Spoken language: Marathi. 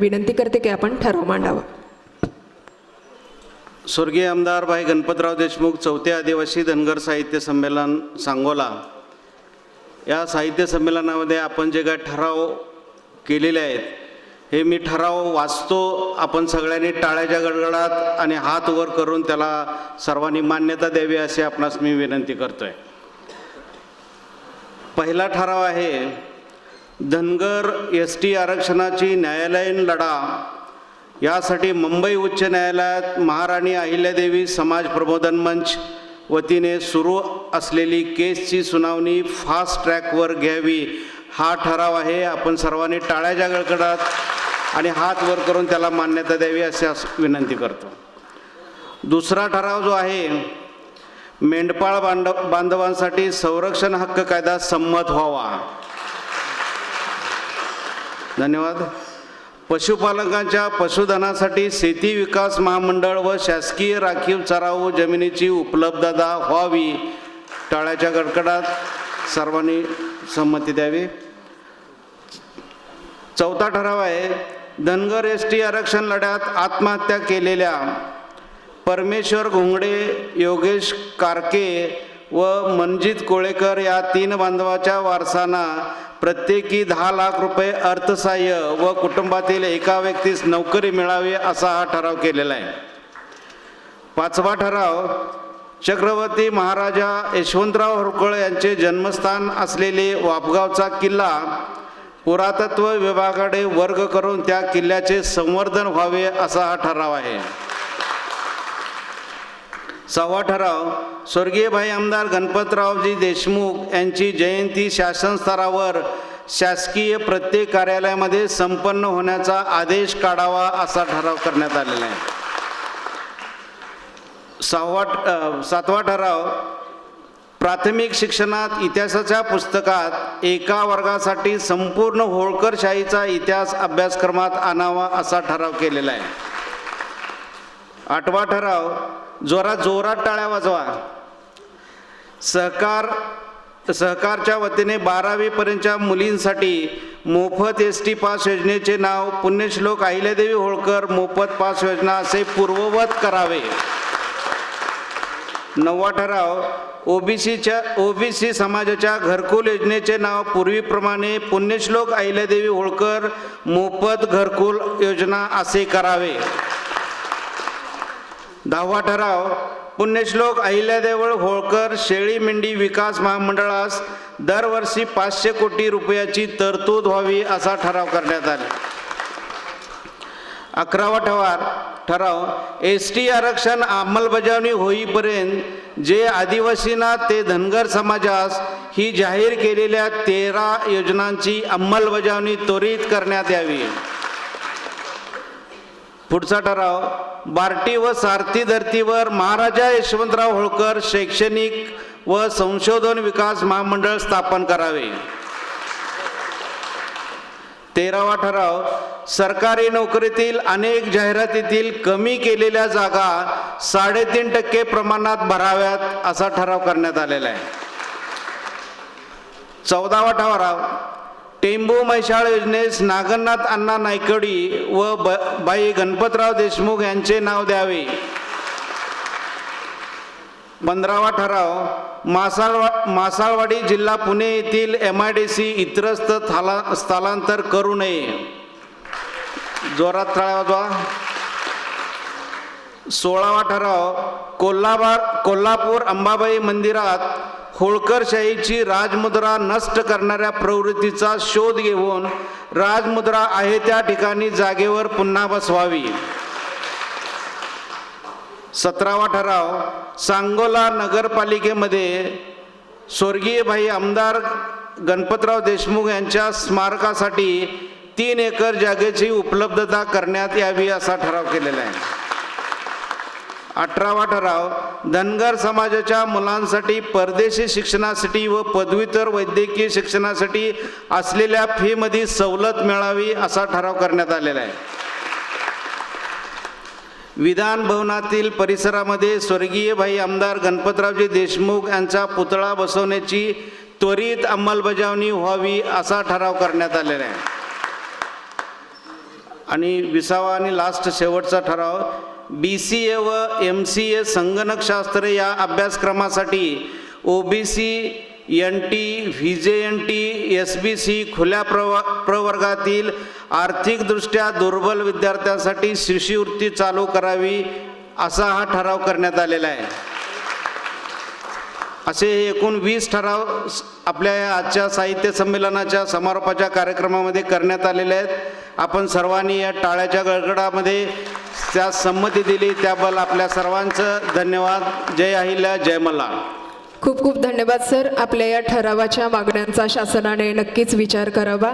विनंती करते की आपण ठराव मांडावा. स्वर्गीय आमदार भाई गणपतराव देशमुख चौथे आदिवासी धनगर साहित्य संमेलन सांगोला. या साहित्य संमेलनामध्ये आपण जे काय ठराव केलेले आहेत हे मी ठराव वाचतो आपण सगळ्यांनी टाळ्याच्या गडगडात आणि हात वर करून त्याला सर्वांनी मान्यता द्यावी अशी आपणास मी विनंती करतोय. पहिला ठराव आहे धनगर एस टी आरक्षणाची न्यायालयीन लढा. यासाठी मुंबई उच्च न्यायालयात महाराणी अहिल्यादेवी समाज प्रबोधन मंच वतीने सुरू असलेली केसची सुनावणी फास्ट ट्रॅकवर घ्यावी. हा ठराव आहे. आपण सर्वांनी टाळ्या जागळकडात आणि हात वर करून त्याला मान्यता द्यावी अशी अस- विनंती करतो. दुसरा ठराव जो आहे मेंढपाळ बांधव बांधवांसाठी संरक्षण हक्क कायदा संमत व्हावा. धन्यवाद. पशुपालकांच्या पशुधनासाठी शेती विकास महामंडळ व शासकीय राखीव चराऊ जमिनीची उपलब्धता व्हावी टाळ्याच्या गडकडात सर्वांनी संमती द्यावी. चौथा ठराव आहे धनगर एस टी आरक्षण लढ्यात आत्महत्या केलेल्या परमेश्वर घोंगडे योगेश कारके व मनजित कोळेकर या तीन बांधवाच्या वारसांना प्रत्येकी दहा लाख रुपये अर्थसहाय्य व कुटुंबातील एका व्यक्तीस नोकरी मिळावी असा हा ठराव केलेला आहे. पाचवा ठराव चक्रवर्ती महाराजा यशवंतराव होरकळ यांचे जन्मस्थान असलेले वापगावचा किल्ला पुरातत्व विभागाकडे वर्ग करून त्या किल्ल्याचे संवर्धन व्हावे असा हा ठराव आहे. सहावा ठराव. स्वर्गीय भाई आमदार गणपतरावजी देशमुख यांची जयंती शासन स्तरावर शासकीय प्रत्येक कार्यालयामध्ये संपन्न होण्याचा आदेश काढावा असा ठराव करण्यात आलेला आहे. सहावा सातवा ठराव. प्राथमिक शिक्षणात इतिहासाच्या पुस्तकात एका वर्गासाठी संपूर्ण होळकरशाहीचा इतिहास अभ्यासक्रमात आणावा असा ठराव केलेला आहे. आठवा ठराव. जोरात जोरात टाळ्या वाजवा. सहकार सहकारच्या वतीने बारावीपर्यंतच्या मुलींसाठी मोफत एस टी पास योजनेचे नाव पुण्यश्लोक अहिल्यादेवी होळकर मोफत पास योजना असे पूर्ववत करावे. नववा ठराव ओबीसीच्या ओबीसी समाजाच्या घरकुल योजनेचे नाव पूर्वीप्रमाणे पुण्यश्लोक अहिल्यादेवी होळकर मोफत घरकुल योजना असे करावे. दहावा ठराव पुण्यश्लोक अहिल्यादेवळ होळकर शेळी मेंढी विकास महामंडळास दरवर्षी पाचशे कोटी रुपयाची तरतूद व्हावी असा ठराव करण्यात आला. अकरावा ठवार ठराव एस टी आरक्षण अंमलबजावणी होईपर्यंत जे आदिवासींना ते धनगर समाजास ही जाहीर केलेल्या तेरा योजनांची अंमलबजावणी त्वरित करण्यात यावी. पुढचा ठराव बार्टी व सारथी धर्तीवर महाराजा यशवंतराव होळकर शैक्षणिक व संशोधन विकास महामंडळ स्थापन करावे. तेरावा ठराव सरकारी नोकरीतील अनेक जाहिरातीतील कमी केलेल्या जागा साडेतीन टक्के प्रमाणात भराव्यात असा ठराव करण्यात आलेला आहे. चौदावा ठराव टेंबू मैशाळ योजनेस नागनाथ अण्णा नायकडी व ब बाई गणपतराव देशमुख यांचे नाव द्यावे. पंधरावा ठराव. मासाळवा मासाळवाडी जिल्हा पुणे येथील एम आय डी सी इतरस्त थाला स्थलांतर करू नये. जोरात तळा सोळावा ठराव. कोल्हाबार कोल्हापूर अंबाबाई मंदिरात होळकरशाहीची राजमुद्रा नष्ट करणाऱ्या प्रवृत्तीचा शोध घेऊन राजमुद्रा आहे त्या ठिकाणी जागेवर पुन्हा बसवावी. सतरावा ठराव सांगोला नगरपालिकेमध्ये स्वर्गीय भाई आमदार गणपतराव देशमुख यांच्या स्मारकासाठी तीन एकर जागेची उपलब्धता करण्यात यावी असा ठराव केलेला आहे. अठरावा ठराव धनगर समाजाच्या मुलांसाठी परदेशी शिक्षणासाठी व पदव्युत्तर वैद्यकीय शिक्षणासाठी असलेल्या फीमध्ये सवलत मिळावी असा ठराव करण्यात आलेला आहे. विधान भवनातील परिसरामध्ये स्वर्गीय भाई आमदार गणपतरावजी देशमुख यांचा पुतळा बसवण्याची त्वरित अंमलबजावणी व्हावी असा ठराव करण्यात आलेला आहे. आणि विसावा आणि लास्ट शेवटचा ठराव बी सी ए व एम सी ए संगणकशास्त्र या अभ्यासक्रमासाठी O B C N T V J N T S B C खुल्या प्रव प्रवर्गातील आर्थिकदृष्ट्या दुर्बल विद्यार्थ्यांसाठी शिष्यवृत्ती चालू करावी असा हा ठराव करण्यात आलेला आहे. असे हे एकूण वीस ठराव आपल्या या आजच्या साहित्य संमेलनाच्या समारोपाच्या कार्यक्रमामध्ये करण्यात आलेले आहेत. आपण सर्वांनी या टाळ्याच्या गडगडामध्ये त्या संमती दिली त्याबद्दल आपल्या सर्वांचं धन्यवाद. जय अहिल्या जय मल्हार. खूप खूप धन्यवाद सर. आपल्या या ठरावाच्या मागण्यांचा शासनाने नक्कीच विचार करावा.